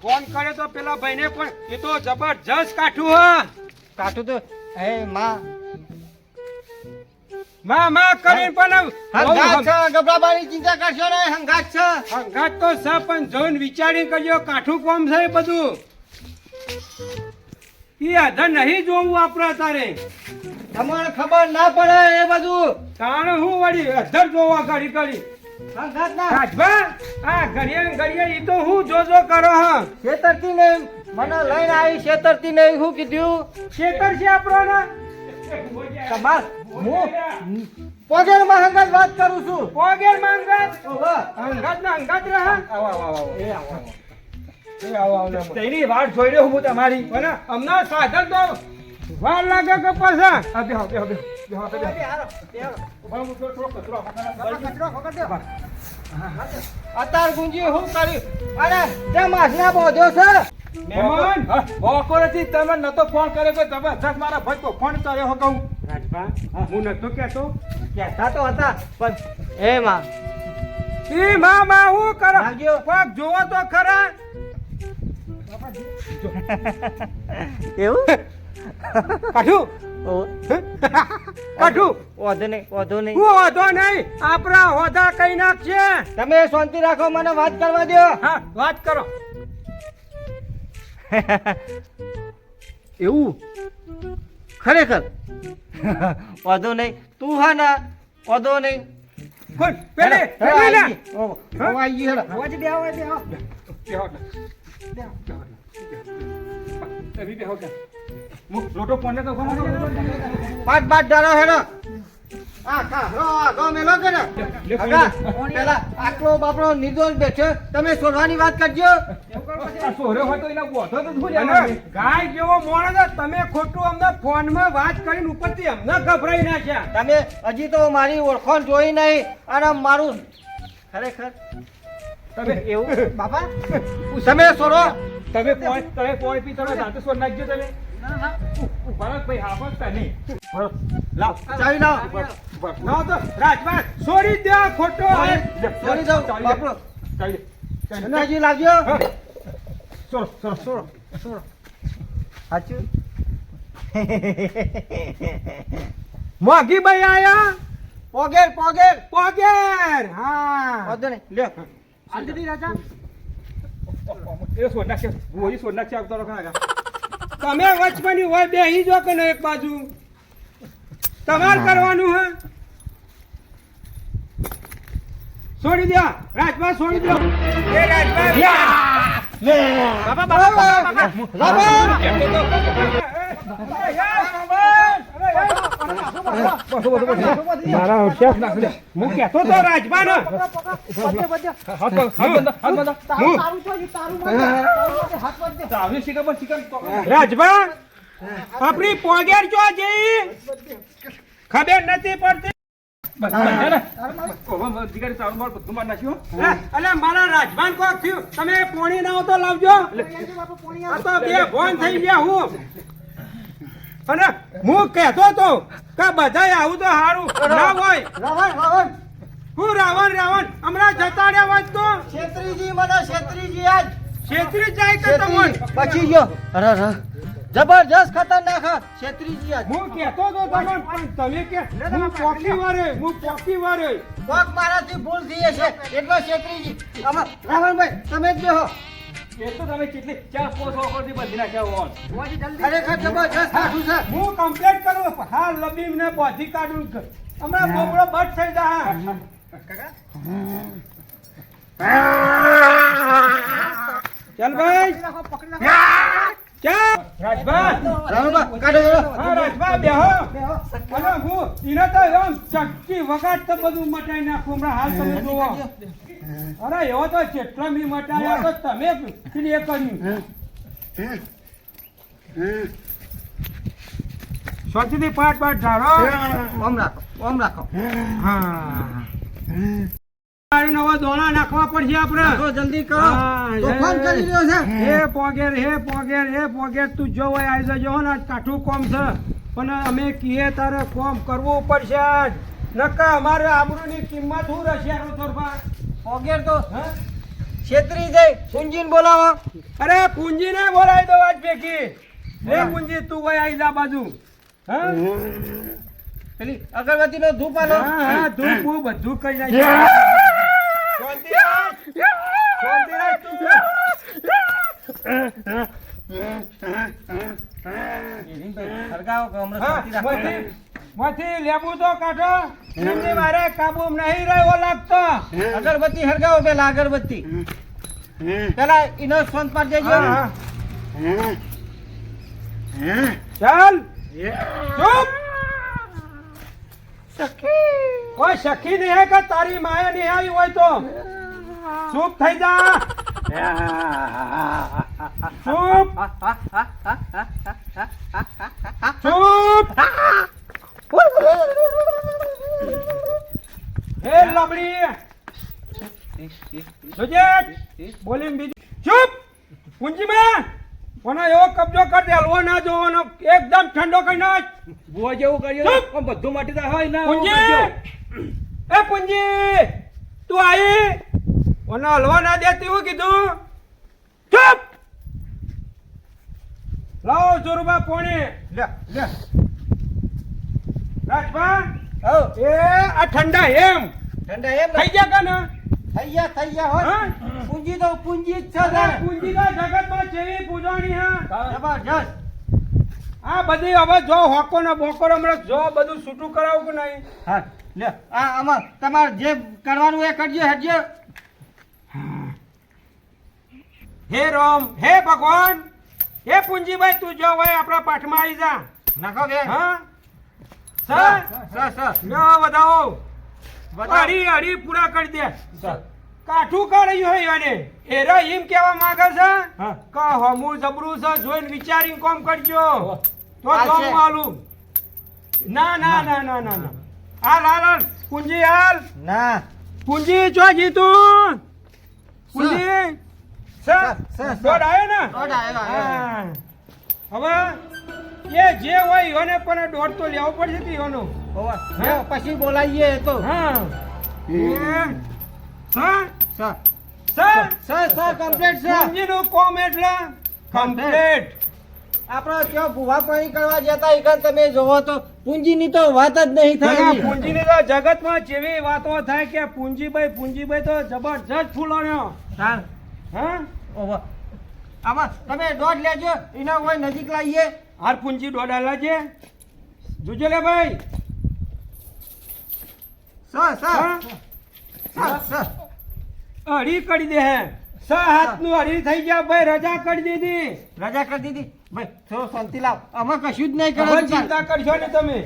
Phone કર્યો તો પેલા ભાઈને પણ એ તો જબરજસ્ત કાઠું હા. કાઠું તો હે માં. માં માં કરીને પણ હંગાત છે ગભરાવાની ચિંતા કરશો ને હંગાત છે. હંગાત તો છે પણ જોઈને વિચારી કરજો કાઠું કોમ છે બધું? ઈ આધર નહીં જોવું આપણે તારે તમારે ખબર ના પડે એ બધું? તાણ હું વળી અધર જોવા કરી ના રાજભા આ ઘડીએ ને ઘડીએ ઈ તો હું જોજો કરો હા. છેતરતી નહીં. મને લઈને આવી છેતરતી નહીં. શું કીધું છેતર છે આપણો ને? તમાર હું પોગેરમાં હંગાત વાત કરું છું. પોગેર માંગત ઓહો. અંગાત ના અંગાત રહે આવો આવો એ આવો આવો. તેની જોઈ રહ્યો હું તમારી. હમણાં સાધન તો વાર લાગે કે પાછા? આ બેહો બેહો બેહો બેહો આપણે બેહો. ઊભા હું થોડો- થોડો કચરો હકાના અત્યાર ગુંજી હું કરી? અરે તે માસના બોધ્યો છે? મહેમાન? બોકો તમે નતો ફોન કર્યો કે જબરજસ્ત મારા ભાઈ તો ફોન કર્યો હો. કહું રાજભા હું. નતો કહેતો. કહેતા તો હતા પણ એ માં. ઈ માં માં હું કરો. પગ જોવો તો ખરા. એવું? કાઠું નહીં વાંધો નહીં હું હોધો નહીં આપણા હોધા કઈ નાખશે તમે શાંતિ રાખો મને વાત કરવા દો હા વાત કરો એવું ખરેખર વાંધો નહીં તું હા ના વાંધો નહીં કોણ પેલે હેડો લોટો કોને તો પાંચ પાંચ ડાળો હેડો આ કાહરો આગો મેલો કે ને પેલા આટલો બાપડો નિર્દોષ બેઠો તમે સોરવાની વાત કરજો. અને ગાય જેવો મોણ છે, તમે ખોટું અમને ફોનમાં વાત કરીને ઉપરથી અમને ગભરાઈ નાખ્યા. તમે હજી તો મારી ઓળખાણ જોઈ નહીં અને મારું ખરેખર તમે એવું? બાપા તમે સોરો? તમે પોઈન્ટ તમે પોઈન્ટ પી તમે દાંત સોર નાખજો તમે. ભરતભાઈ હાફો જ નહીં લાવ ચાવી લાવ ના તો રાજભા છોડી દે ખોટો છોડી દઉં બાપડો દે. નજી લાગ્યો હા. સોરો સોરો સોરો સાચું મોગી ભાઈ આયા પોગેર પોગેર પોગેર હા વાંધો નહીં લ્યો દીધી રાજા એ સોર નાખશે ગોળી સોર નાખશે આવતો રહો ખરા તમે વચમની હોય બેહી જો કે એક બાજુ તમાર કરવાનું હે છોડી દો રાજભા છોડી દો એ રાજભા બાબા બાબા બાબા મારા હું કહેતો તો રાજભા ને હાથ બંધ હાથ બંધ હાથ બંધ રાજભા આપણી પોગેર જો જઈ ખબર નથી પડતી. મારા રાજભાન કોક થયું? તમે પોણી ના તો લાવજો. બે ફોન થઈ ગયા હું. અને હું કહેતો તો કે બધાય આવું તો સારું ના હોય. રાવણ રાવણ. હું રાવણ રાવણ. હમણાં જતા રહ્યા વાત તો? છેત્રીજી મને છેત્રીજી આજ. છેત્રી જાય કે તમને? પછી ગયો. અરે અરે. જબરજસ્ત ખતરનાક હા. છેત્રીજી આજ. હું કહેતો તો તમને પણ તમે કે હું પોકી વારે હું પોકી વારે. પગ મારાથી ભૂલ થઈ છે એટલો છેત્રીજી. રાવણભાઈ તમે જ બેહો. એ તો તમે કેટલી ચાર પોસ ઓફરથી બધી નાખ્યા ખરેખર જબરજસ્ત કાઢું છે. હું કમ્પ્લેટ કરું હાલ લબીમ ને બોધી કાઢું હમણાં બોબડો બટ થઈ જા ચાલ ભાઈ. ચાલ. રાજભા. રાવણભાઈ કાઢો કાઢો. હા રાજભા બેહો અને હું ઈને તો એમ ચક્કી વગાડ તો બધું મટાઈ નાખું હમણાં. હાલ તમે જોવો. અરે એવો તો જેટલો મી મટાડ્યો તો તમે પેલી એ કર્યું શાંતિથી પાટ પાટ ઢાળો ઓમ રાખો ઓમ રાખો. હા? નવા દોણા નાખવા પડશે આપણે. રાખો જલ્દી કરો. તોફાન કરી રહ્યો છે. હે પોગેર હે પોગેર હે પોગેર તું જો હોય આવી જજો ને કાઠું કોમ છે. પણ અમે કીએ તારે કોમ કરવું પડશે. નકા અમારે આબરૂની કિંમત શું રહેશે રોથોરબા પોગેર તો. હા? છેતરી જઈ. કુંજીન બોલાવો. અરે કુંજીને બોલાવી દો આજ ભેગી. રે કુંજી તું કઈ આવી જા બાજુ. હા? પેલી અગરબત્તીનો ધૂપ આલો. હા હા તું હું બધું કઈ જાય તું સળગાવો કે હમણાં શાંતિ રાખો. મોથી- મોથી લેબુ તો કાઢો. એમની મારે કાબુ નહીં રહ્યો લાગતો. અગરબત્તી હરગાવો પેલા અગરબત્તી પેલા ઈનો સ્વંત પર દેજો હા, હા. ચાલ. ચૂપ. કોઈ સખી નહીં હે કે તારી માએ નહીં આવી હોય તો? ચૂપ થઈ જા. ચૂપ. ચૂપ. હે લબડી. જોજે બોલીને બીજું. ચૂપ! પૂંજીમાં કોનો એવો કબજો કર દે હલવો ના જોવાનો એકદમ ઠંડો કરી નાખ. બુઆ જેવું કર્યું ચૂપ! બધું માટી તો હોય ના પૂંજી એ પૂંજી તું આઈ કોનો હલવા ના દેતી હું કીધું? ચૂપ! લાવો જોરુબા પોણી. લે લે. રાજભા એ આ ઠંડા એમ. ઠંડા એમ થઈ ગયા કને? થઈ ગયા થઈ ગયા હોય હા? પૂંજી તો પૂંજી જ છે તારે. પૂંજીના જગતમાં જેવી પૂજાણી હા. જબરજસ્ત. આ બધી હવે જો હોકો ને બોકો હમણાં જો બધું છૂટું કરાવું કે નહીં? હા લે આ આમાં તમારે જે કરવાનું એ કરજો હેડજો. હે રામ હે ભગવાન. હે પૂંજીભાઈ તું જો ભાઈ આપણા પાઠમાં આવી જા. નાખો કે? હા? Sir sir sir. ન વધાવો. વધારી અડી પૂરા કરી દે. કાઠું કાઢ્યું હોય એને એરો એમ કેવા માંગે છે હા. કે હમું જબરું છે જોઈને વિચારીને કોમ કરજો. તો કોમ જોમ માલુમ ના ના ના. ના ના ના હાલ હાલ હાલ. કુંજી હાલ. ના. કુંજી જો જીતું કુંજી. Sir sir, sir. દોડ આવ્યો ને? દોડ આવ્યો. હવે? એ જે હોય એને પણ દોડ તો લેવો પડશે કે એનો હોવા. પછી બોલાવીએ એ તો. હા. એ, sir? Sir. Sir? Sir sir complete sir. પૂંજીનું કોમ એટલે કમ્પ્લીટ આપણે ત્યાં ભૂવા પાણી કરવા જતા એક તમે જોવો તો પૂંજીની તો વાત જ નહીં થાય. પૂંજીની તો જગતમાં જેવી વાતો થાય કે પૂંજીભાઈ પૂંજીભાઈ તો જબરજસ્ત ફૂલોણ્યો હા. હા. આમાં તમે દોઢ લેજો એના કોઈ નજીક લાવીએ. હાર પૂંજી દોડાલા છે. જોજો લે ભાઈ. Sir sir. Sir sir. અઢી કરી દે હે. છ હાથનું અડી થઈ ગયા. ભાઈ રજા કરી દીધી. રજા કરી દીધી. ભાઈ થોડો શાંતિ લાવ. અમે કશું જ નહીં કરો ચિંતા કરશો ને તમે.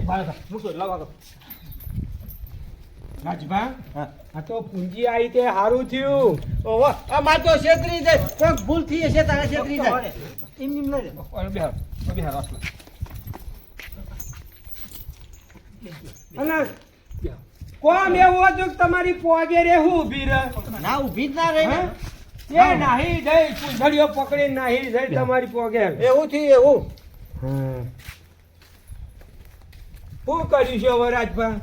રાજભા આ તો પૂંજી આવી તે સારું થયું. ઓહો અમાર તો છેતરી જાય. કોઈક ભૂલ થઈ હશે તારા છેતરી જાય. એમ એમ લઈ લે અને કોમ એવું કે તમારી પોગે રહેવું ઊભી રહે ના ઊભી જ ના રહે. હા? એ નાહી જઈ પૂંછડીઓ પકડી નાહી જઈ તમારી પોગે એવું થયું એવું. શું કર્યું છે હવે રાજભા?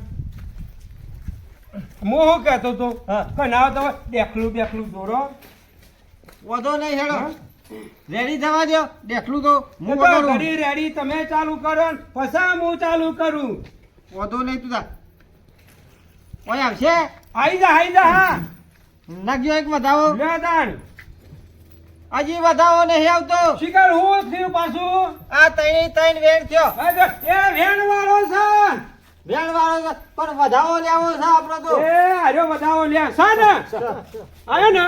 હું શું કહેતો તો હા. કે ના તો દેખલું બેખલું દોરો. વધો નહીં હેડો. હા? રેડી થવા દો દેખલું તો હું ઘડી રેડી તમે ચાલુ કરો પછી હું ચાલુ કરું. વધુ નહીં તું તા ઓય આવશે? આઈ જા આઈ જા હા. નાખજો એક વધાવો. લે હજી વધાવો નહીં આવતો. શિકાર હું થયું પાછું? આ ત્રણ ત્રણ વેણ થયો. એ વેણ વાળો છે. વેણ વાળો છે, પણ વધાવો લેવો છે આપણો તો. એ આર્યો વધાવો લે છે ને? આયો ને?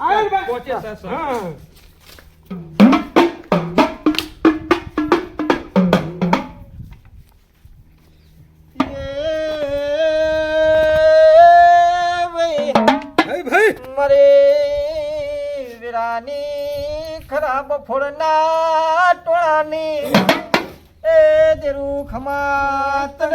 આયો ને હા. ખરાબ ફોડના ટોળાની એ દેરું ખમાતન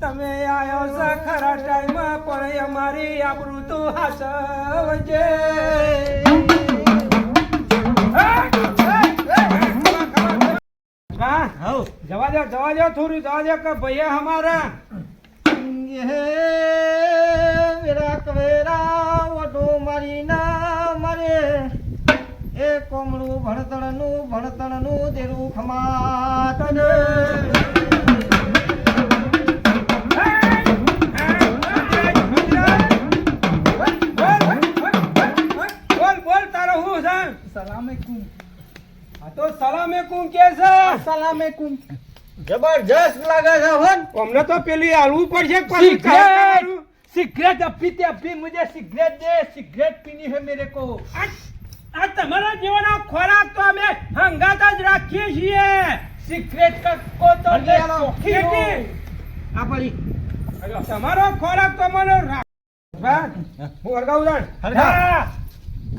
તમે આવ્યો છો ખરા ટાઈમ પણ અમારી આબરૂ તું હાચવજે. હા હઉ જવા દો જવા દો થોડું જવા દો કે ભૈયા હમારા હે વેરા કવેરા વડો મારી ના મરે એ કોમળું ભણતણનું ભણતણનું દેરું ખમાતન બોલ તો સલામે કુમ કે છે? સલામે કુમ જબરજસ્ત લાગે છે હોન અમને તો પેલી આલવું પડશે પછી સિગરેટ અપીતે અપી મુજે સિગરેટ દે સિગરેટ પીની હે મેરે કો. આ તમારા જેવાના ખોરાક તો અમે હંગાત જ રાખીએ છીએ. સિગરેટ કો તો આપણી તમારો ખોરાક તો મને રાખ. હું. અડગાવું જાણ?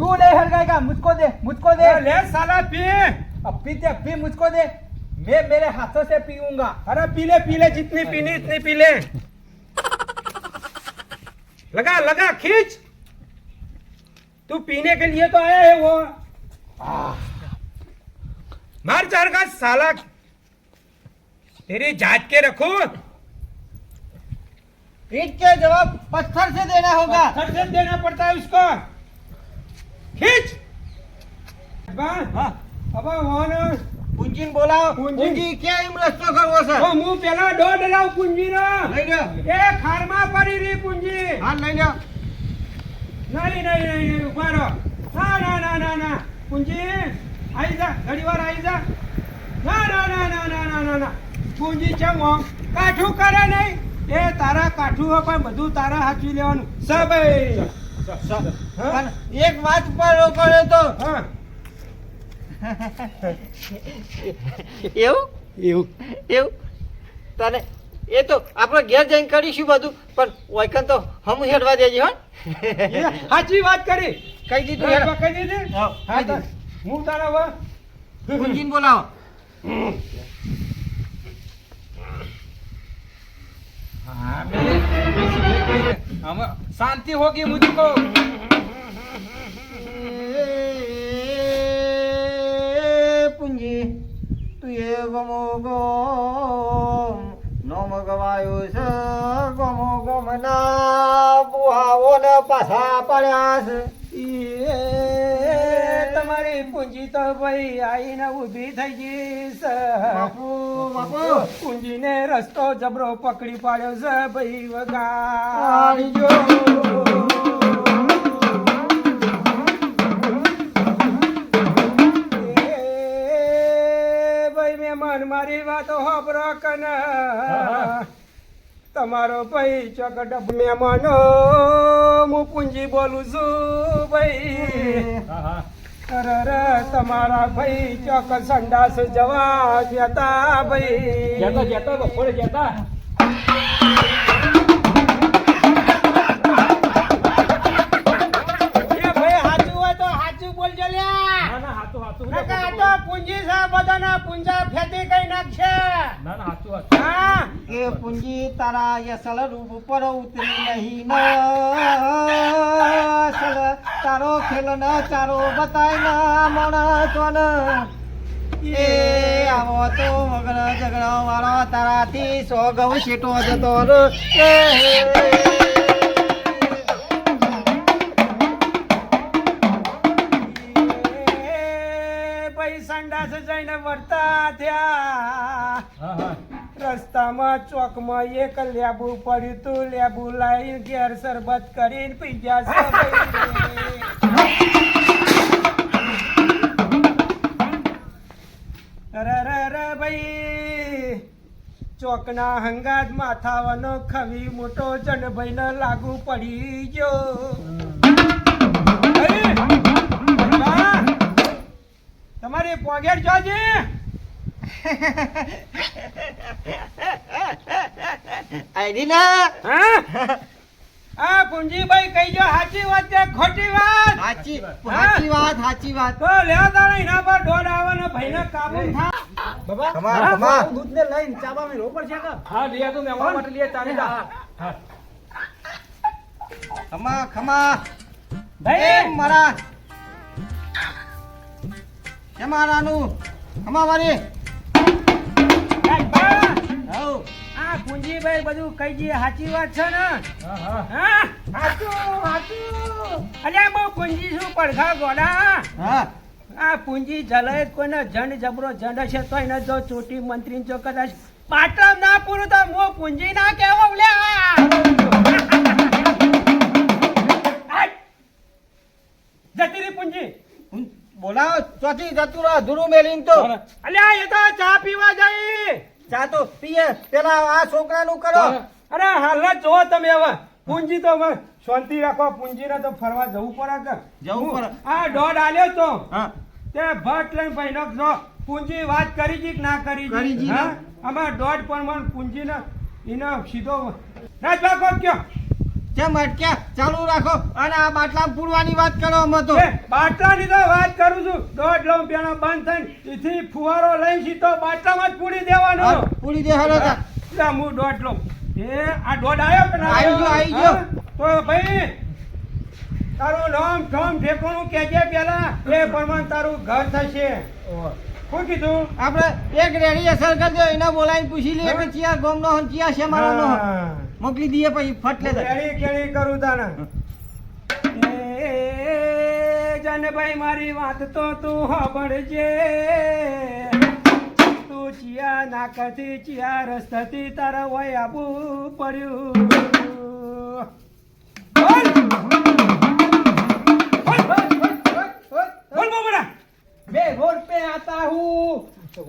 तू नहीं हड़काएगा मुझको दे मुझको दे। ले साला पी। अब पी दे पी मुझको दे। मैं मेरे हाथों से पीऊँगा। अरे पीले पीले जितनी पीनी इतनी पीले लगा लगा खींच। तू पीने के लिए तो आया है वो। मार चाहगा साला। तेरी जात के रखू। ईट के जवाब पत्थर से देना होगा। पत्थर से देना पड़ता है उसको। ખીચ. હવે પૂંજીન બોલાવ. પૂંજી. ક્યાં એમ રસ્તો કરવો છે? હું એ ખારમાં પડી રહી પૂંજી. હા લઈ નહીં નહીં નહીં ઊભા રહો. ના ના ના ના ના. પૂંજી આવી જા ઘડી વાર આવી જા. ના ના ના ના ના ના ના ના. પૂંજી છે મોમ કાઠું કરે નહીં. એ તારા કાઠું હોય પણ બધું તારા હાચવી લેવાનું. સબ. એક વાત પર રોકડે તો. હા. એવું? એવું. એવું? તને એ તો આપણે ઘેર જઈને કરીશું બધું પણ વૈકન તો હમ હેડવા દેજે હો. સાચી વાત કરી. કઈ દીધું હેડવા. કઈ કહી દીધી? હા, હા તો હું તારા વા? બોલાવો. शांति होगी मुझको पुंजी तुये गमो गो નોમ ગવાયો છે, ગમો ગમના બુહાવો ને પાછા પડ્યા છે. તમારી પૂંજી તો ભાઈ આઈને ઊભી થઈ ગઈ પૂંજીને રસ્તો જબરો પકડી પાડ્યો છે ભાઈ વગાડજો. મહેમાન મારી વાતો હોબરો કન. તમારો ભાઈ ચોકટ મહેમાનો હું પૂંજી બોલું છું ભાઈ. તમારા ભાઈ ચોક સંડાસ જવા જતા ભાઈ. જતો તો બપોરે જતા તો પૂંજી છે બધાના પૂંજા ફેતી કઈ નાખશે. ના ના સાચું હા? એ પૂંજી તારા યસલ રૂપ ઉપર ઉતરી નહીં ન. તારો ખેલ ન ચારો બતાય ના માણસો ન એ આવો તો મગર ઝઘડા વાળો તારાથી સો ઘઉં શેટો જતો ર. સંડાસ જઈને વર્તા થયા. રસ્તામાં ચોકમાં એક લેબુ પડ્યું તું. લેબુ લાવી ઘેર શરબત કરીને પી ગયા છે ભાઈ. ચોકના હંગાત માથાવાનો ખવી મોટો જનભાઈ લાગુ પડી ગયો. તમારી પોકેટ જોજે. આઈડી ના. હા? આ પુંજીભાઈ કહી જો સાચી વાત કે ખોટી વાત? સાચી સાચી વાત સાચી વાત. તો લેવા તારે એના પર દોડ આવે ને ભાઈને કાબુ થા બાબા કમા કમા દૂધ ને લઈને ચાબા મે રોપર છે કે? હા લીયા તું મહેમાન માટે લીયા ચાલી જા. હા. ખમા ખમા ભાઈ! મારા એ મારાનું. અમા મારી. આ પૂંજીભાઈ બધું કહી જઈએ સાચી વાત છે ને? હા હા. હા? સાચું સાચું અલ્યા બહુ પૂંજી શું પડખા ગોડા. હા. આ પૂંજી જલય કોઈને જંડ જબરો જંડ હશે તો એને જો ચોટી મંત્રી જો કદાચ પાટણ ના પૂરું તો મો પૂંજી ના કેવો લ્યા બોલાવો ચોથી જતું રહો ધૂરું મેલીન તો. અલ્યા એ તો ચા પીવા જઈ ચા તો પીએ. પેલા આ છોકરાનું કરો. અરે હાલ જો તમે હવે. પૂંજી તો શાંતિ રાખો. પૂંજીને તો ફરવા જવું પડે કે? જવું પડે. આ દોઢ આલ્યો તો. તે ભટ લઈને ભાઈનો જો પૂંજી વાત કરી જી કે ના કરી જી? હા? અમાર દોઢ પણ મન પૂંજી ને એનો સીધો રાજભા કોક કયો? કેમ અટક્યા ચાલુ રાખો અને આ બાટલા પૂરવાની વાત કરો અમે તો. બાટલાની તો વાત કરું છું. દોઢ લો પેલો બંધ થઈને એથી ફુવારો લઈ સીધો બાટલામાં જ પૂરી દેવાનો. પૂરી દે હલો તા. હું દોઢ લો એ આ દોઢ આવ્યો કે ના આવી ગયો, આવી ગયો. તો ભાઈ તારું નામ ઠોમ ઠેકોણું કેજે પેલા. એ પ્રમાણે તારું ઘર થશે. શું કીધું? આપણે એક રેડી અસર કરજો એને બોલાવીને પૂછી લઈએ કે ચિયા ગોમનો હન ચિયા. હા. મોકલી દઈએ પછી ફટ લે કેળી કેળી કરું તાને. જનભાઈ મારી વાત તો તું સાંભળજે. તું ચિયા નાકથી ચિયા રસ્તથી તારા વય આપવું પડ્યું. બે ગોર પે આતા હું.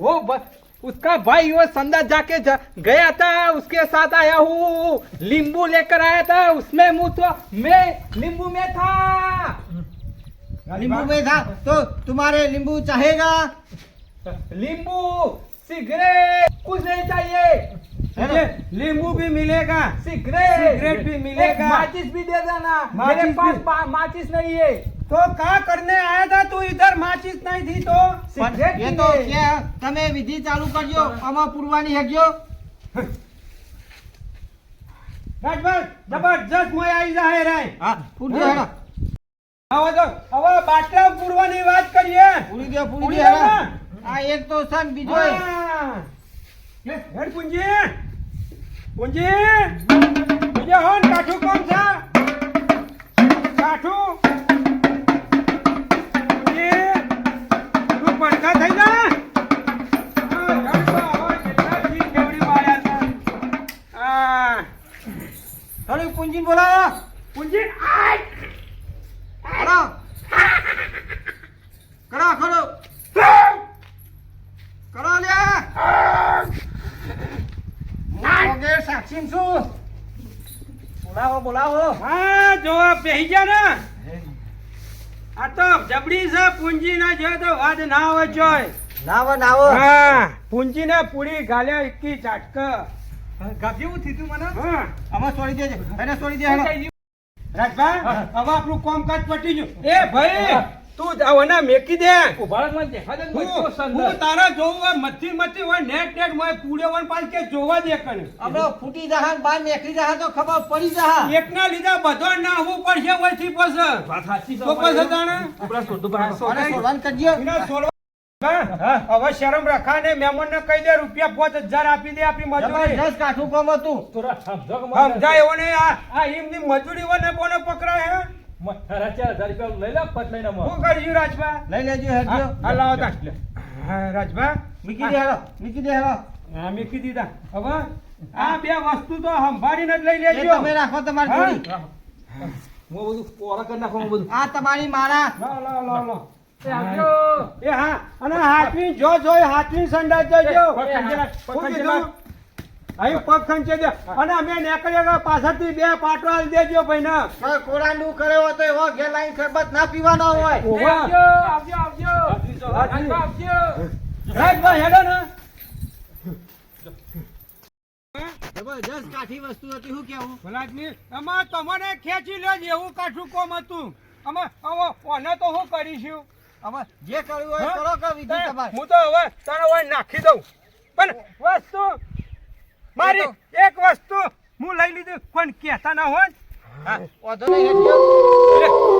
વો બસ. उसका भाई वो संदा जाके जा, गया था उसके साथ आया हूँ। नींबू लेकर आया था उसमें मुँह तो मैं नींबू में था। नींबू में था? तो तुम्हारे लींबू चाहेगा? लींबू सिगरेट कुछ नहीं चाहिए। लींबू भी मिलेगा सिगरेट। सिगरेट भी मिलेगा। माचिस भी दे देना। मेरे पास माचिस नहीं है। तो क्या करने आया था तू इधर माचिस नहीं थी तो પણ સિગરેટ એ પી તો લે. કે તમે વિધિ ચાલુ કરજો આમાં પૂરવાની હેગજો રાજભાઈ જબરજસ્ત મોય આવી જાય રે હા પૂરજો હેડો હવે તો હવે બાટલા પૂરવાની વાત કરીએ પૂરી દે પૂરી પૂરી દે દે હેડો. ને? આ એક તો છે ને બીજો એ. હા. લે, હેડ પૂંજી પૂંજી પૂંજી હોન કાઠું કોણ છે કાઠું તું પડખા થઈ જા હા, હેડ તો હવે કેટલા દી કેવડી વાળ્યા છે. હા. હેડો પૂંજીને બોલાવો પૂંજી આય! કરો કરો કરો કરો લે. વગેરે સાક્ષી છું. બોલાવો બોલાવો. હા જો બેહી જા ને આ તો જબડી છે પૂંજી ના જોયે તો વાત ના આવે જોય. નાવો નાવો. હા પૂંજી ને પૂરી ગાલ્યા એકી ચાટક. ગાભ્યું થયું મને? હા. આમાં છોડી દેજે એને છોડી દે હેડો રાજભાઈ હવે આપણું કામકાજ પટી ગયું. એ ભાઈ તું જાવના મેકી દે. ભારતમાં દેખા દે હું હું તારા જોવું મચ્છી મથી હોય નેટ નેટ હોય પૂડે વન પાછ કે જોવા દે કને. આપણો ફૂટી જહા ને બહાર નીકળી જહા તો ખબર પડી જહા. એકના લીધા બધો નાહવું પડશે વયથી પસ વાત સાચી તો પસ તાણે ઉપરા સોઢું બહાર સોલવાન કરજો સોલવા હા, હવે શરમ રખા ને મેમન ને કહી દે રૂપિયા પાંચ હજાર આપી દે આપણી મજૂરી. દસ કાઠું કમ હતું. તોરા સમજાય એવો ને આ આ એમની મજૂરી વને કોને પકડાય હે? તારા ચાર હજાર રૂપિયા લઈ લે પટ લઈને મો શું રાજભા? લઈ લેજો હેડજો હા લાવો તા હા રાજભા? મૂકી દે હેડો મૂકી દે હેડો હા મૂકી દીધા. હવે આ બે વસ્તુ તો સંભાળીને જ લઈ લેજો. તમે રાખો તમારી જોડી. હું. બધું પોરા કરી નાખો બધું. આ તમારી મારા. એ હા અને હાથવી જો જોઈ હાથવી સંડા જજો અહીં પગ ખંચે દે અને અમે નીકળ્યા પાછળથી બે પાટો આલી દેજો ભાઈ ના કોરાંડું કર્યો તો એવો લાઈન શરબત ના પીવાનો હોય. આવજો આવજો આવજો આવજો. રાઈટ રાજભાઈ હેડો ને. જબરજસ્ત કાઠી વસ્તુ હતી શું કેવું ભલાદમી એમાં તમને ખેંચી લેજ એવું કાઠું કોમ હતું. અમે ઓને તો હું કરીશું? હવે જે કરવું હોય કરો કે વિધિ તમારે? હું તો હવે તારો હોય નાખી દઉં. પણ વસ્તુ મારી એક વસ્તુ હું લઈ લીધું પણ કહેતા ના હોય હા, વાંધો નહીં